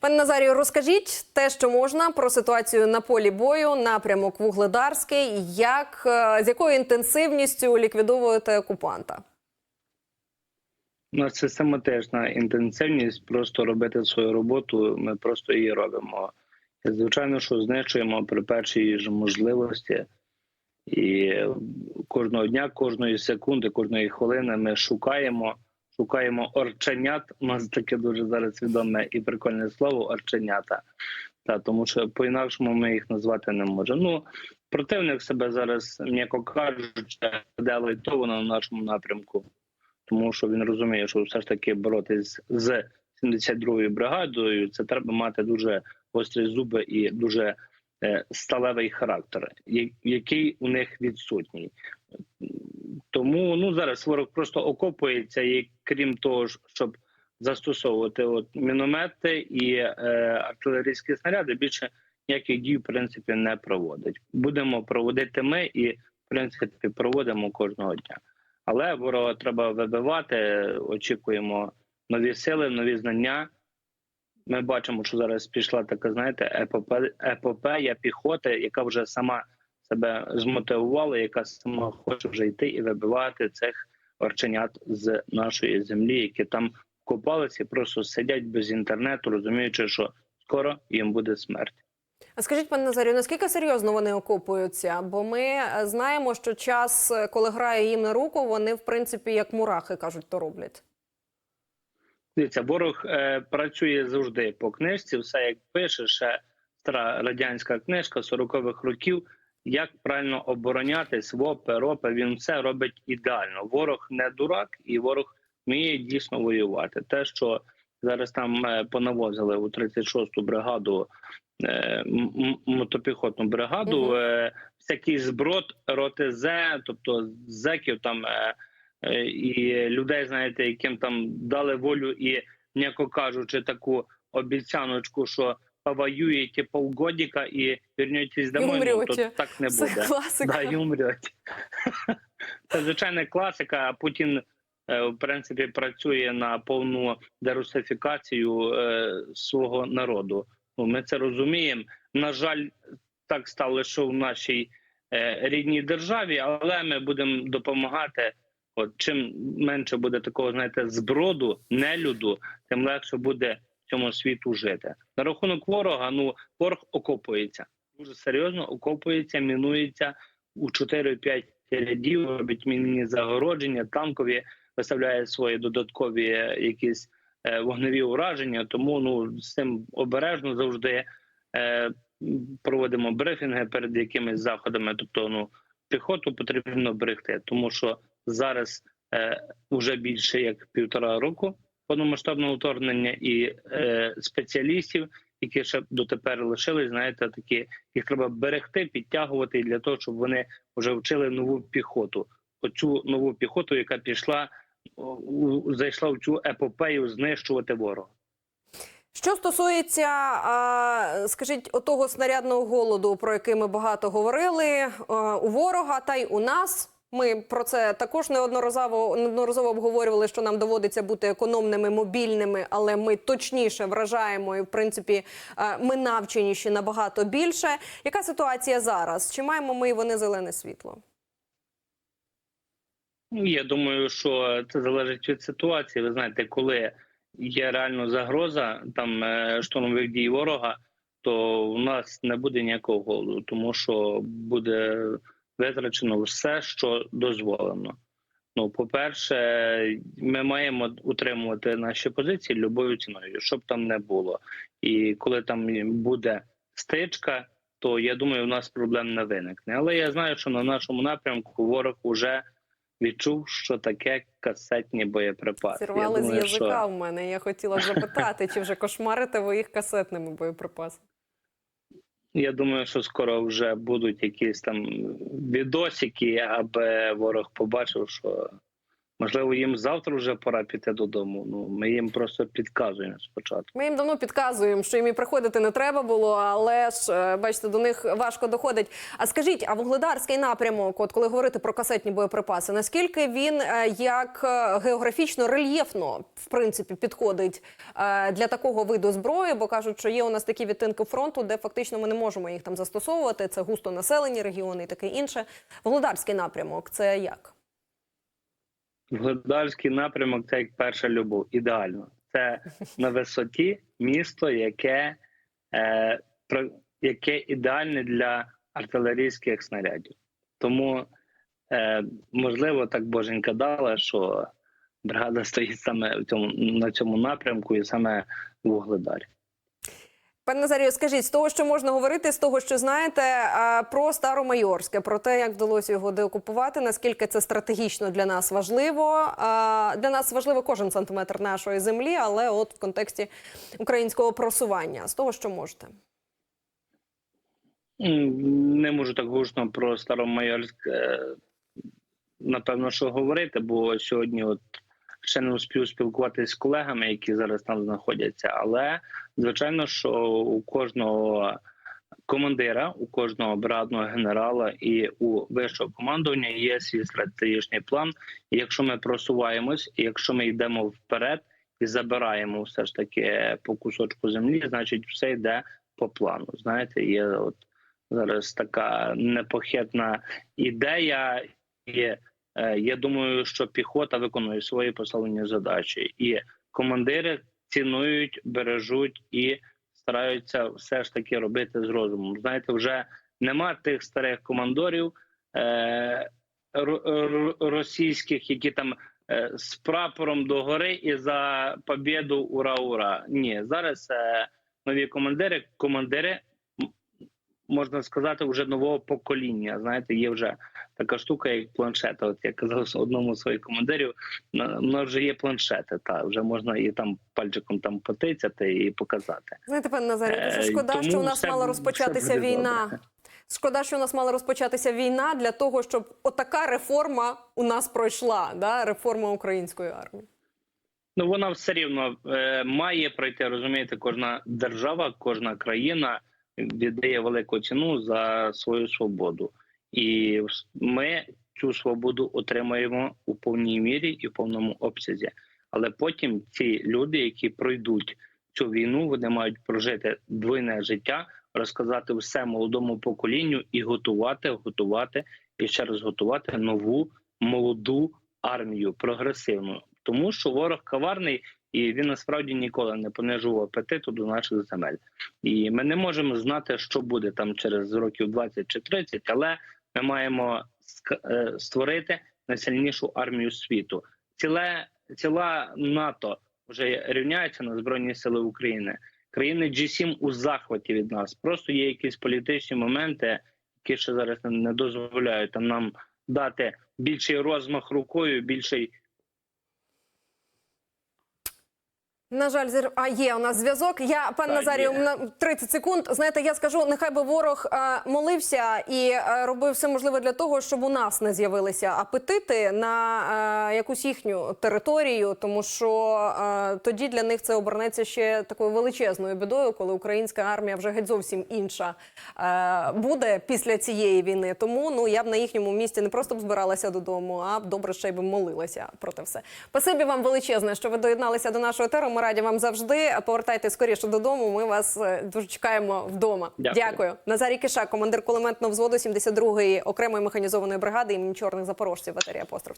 Пане Назарію, розкажіть те, що можна про ситуацію на полі бою, напрямок Вугледарський, як е, з якою інтенсивністю ліквідовуєте окупанта? У нас систематична інтенсивність просто робити свою роботу. Ми просто її робимо. Звичайно, що знищуємо при першій ж можливості. І кожного дня, кожної секунди, кожної хвилини ми шукаємо, шукаємо орченят. У нас таке дуже зараз відоме і прикольне слово орченята. Та, тому що по-інакшому ми їх назвати не можемо. Ну, противник себе зараз, м'яко кажучи, веде лайтовано на нашому напрямку тому що він розуміє, що все ж таки боротись з 72-ю бригадою, це треба мати дуже гострі зуби і дуже е, сталевий характер, який у них відсутній. Тому ну зараз ворог просто окопується, і крім того, щоб застосовувати от міномети і е, артилерійські снаряди, більше ніяких дій в принципі не проводить. Будемо проводити ми і в принципі проводимо кожного дня. Але ворога треба вибивати. Очікуємо нові сили, нові знання. Ми бачимо, що зараз пішла така, знаєте, епопе- епопея піхоти, яка вже сама себе змотивувала, яка сама хоче вже йти і вибивати цих орченят з нашої землі, які там копалися, і просто сидять без інтернету, розуміючи, що скоро їм буде смерть. А скажіть, пане Назарію, наскільки серйозно вони окопуються? Бо ми е, знаємо, що час, е, коли грає їм на руку, вони в принципі як мурахи кажуть, то роблять. Дивіться, ворог е, працює завжди по книжці, все як пише, ще стара радянська книжка 40-х років. Як правильно оборонятись, ВОПи, РОПи, він все робить ідеально. Ворог не дурак, і ворог вміє дійсно воювати. Те, що зараз там е, понавозили у 36-ту бригаду е, мотопіхотну бригаду, Мгм. е, всякий зброд, роти З, тобто зеків там. І людей, знаєте, яким там дали волю і, м'яко кажучи, таку обіцяночку, що повоюєте полгодика і вернетесь домой, ну, то так не Це буде. класика. Да, і умрете. Це звичайна класика. а Путін, е, в принципі, працює на повну дерусифікацію е, свого народу. Ну, ми це розуміємо. На жаль, так стало, що в нашій е, рідній державі, але ми будемо допомагати. От чим менше буде такого, знаєте, зброду, нелюду, тим легше буде цьому світу жити. На рахунок ворога, ну ворог окопується дуже серйозно, окопується, мінується у 4-5 рядів, робить мінні загородження, танкові виставляє свої додаткові е, якісь е, вогневі ураження. Тому ну з цим обережно завжди е, проводимо брифінги перед якимись заходами. Тобто, ну піхоту потрібно берегти, тому що зараз е, вже більше як півтора року повномасштабного вторгнення і е, спеціалістів, які ще дотепер лишились, знаєте, такі їх треба берегти, підтягувати для того, щоб вони вже вчили нову піхоту. Оцю нову піхоту, яка пішла зайшла в цю епопею знищувати ворога. Що стосується, скажіть, отого снарядного голоду, про який ми багато говорили е, у ворога, та й у нас. Ми про це також неодноразово неодноразово обговорювали, що нам доводиться бути економними, мобільними, але ми точніше вражаємо і, в принципі, е, ми навченіші набагато більше. Яка ситуація зараз? Чи маємо ми вони зелене світло? Ну, Я думаю, що це залежить від ситуації. Ви знаєте, коли є реально загроза там е, штурмових дій ворога, то у нас не буде ніякого голоду, тому що буде витрачено все, що дозволено. Ну, по-перше, ми маємо утримувати наші позиції любою ціною, щоб там не було. І коли там буде стичка, то я думаю, у нас проблем не виникне. Але я знаю, що на нашому напрямку ворог уже відчув, що таке касетні боєприпаси. Зірвали з язика що в мене. Я хотіла запитати, чи вже кошмарите ви їх касетними боєприпасами? Я думаю, що скоро вже будуть якісь там відосики, аби ворог побачив, що Можливо, їм завтра вже пора піти додому. Ну ми їм просто підказуємо спочатку. Ми їм давно підказуємо, що їм і приходити не треба було, але ж е, бачите, до них важко доходить. А скажіть, а вугледарський напрямок, от коли говорити про касетні боєприпаси, наскільки він е, як е, географічно рельєфно в принципі підходить для такого виду зброї? Бо кажуть, що є у нас такі відтинки фронту, де фактично ми не можемо їх там застосовувати. Це густо населені регіони і таке інше. Вугледарський напрямок це як? Вугледарський напрямок це як перша любов. Ідеально. Це на висоті місто, яке, е, яке ідеальне для артилерійських снарядів. Тому, е, можливо, так боженька дала, що бригада стоїть саме в цьому, на цьому напрямку і саме в Вугледарі. Пане Назарію, скажіть, з того, що можна говорити, з того, що знаєте, про Старомайорське, про те, як вдалося його деокупувати, наскільки це стратегічно для нас важливо. Для нас важливо кожен сантиметр нашої землі, але от в контексті українського просування, з того, що можете. Не можу так гучно про Старомайорськ, е, напевно, що говорити, бо сьогодні от ще не успів спілкуватися з колегами, які зараз там знаходяться. Але звичайно, що у кожного командира, у кожного бригадного генерала і у вищого командування є свій стратегічний план. І якщо ми просуваємось, і якщо ми йдемо вперед і забираємо все ж таки по кусочку землі, значить все йде по плану. Знаєте, є от зараз така непохитна ідея, і я думаю, що піхота виконує свої поставлені задачі, і командири цінують, бережуть і стараються все ж таки робити з розумом. Знаєте, вже нема тих старих командорів е, ро- ро- російських, які там е, з прапором догори і за побєду ура ура. Ні, зараз е, нові командири, командири можна сказати, вже нового покоління. Знаєте, є вже така штука, як планшети. От я казав одному з своїх командирів, на на вже є планшети. Та вже можна і там пальчиком там потицяти і показати. Знаєте, пане Назарію, дуже Е, шкода, тому що у нас все- мала розпочатися війна. добре. Шкода, що у нас мала розпочатися війна для того, щоб отака реформа у нас пройшла, да? реформа української армії. Ну вона все рівно е, має пройти. Розумієте, кожна держава, кожна країна віддає велику ціну за свою свободу, і ми цю свободу отримаємо у повній мірі і в повному обсязі. Але потім ці люди, які пройдуть цю війну, вони мають прожити двойне життя, розказати все молодому поколінню і готувати, готувати і ще раз готувати нову молоду армію прогресивну, тому що ворог коварний і він насправді ніколи не понижував апетиту до наших земель. І ми не можемо знати, що буде там через років 20 чи 30, але ми маємо е, створити найсильнішу армію світу. Ціле ціла НАТО вже рівняється на збройні сили України. Країни G7 у захваті від нас. Просто є якісь політичні моменти, які ще зараз не дозволяють нам дати більший розмах рукою, більший На жаль, зір... а є у нас зв'язок. Я пан Назарію на 30 секунд. Знаєте, я скажу, нехай би ворог е, молився і е, робив все можливе для того, щоб у нас не з'явилися апетити на е, якусь їхню територію, тому що е, тоді для них це обернеться ще такою величезною бідою, коли українська армія вже геть зовсім інша е, буде після цієї війни. Тому ну я б на їхньому місці не просто б збиралася додому, а б добре ще й би молилася про те все. Спасибі вам величезне, що ви доєдналися до нашого етеру. Раді вам завжди. Повертайтесь скоріше додому. Ми вас е, дуже чекаємо вдома. Дякую. Назарій Киша, командир кулеметного взводу 72-ї окремої механізованої бригади імені чорних запорожців в етері Апостроф.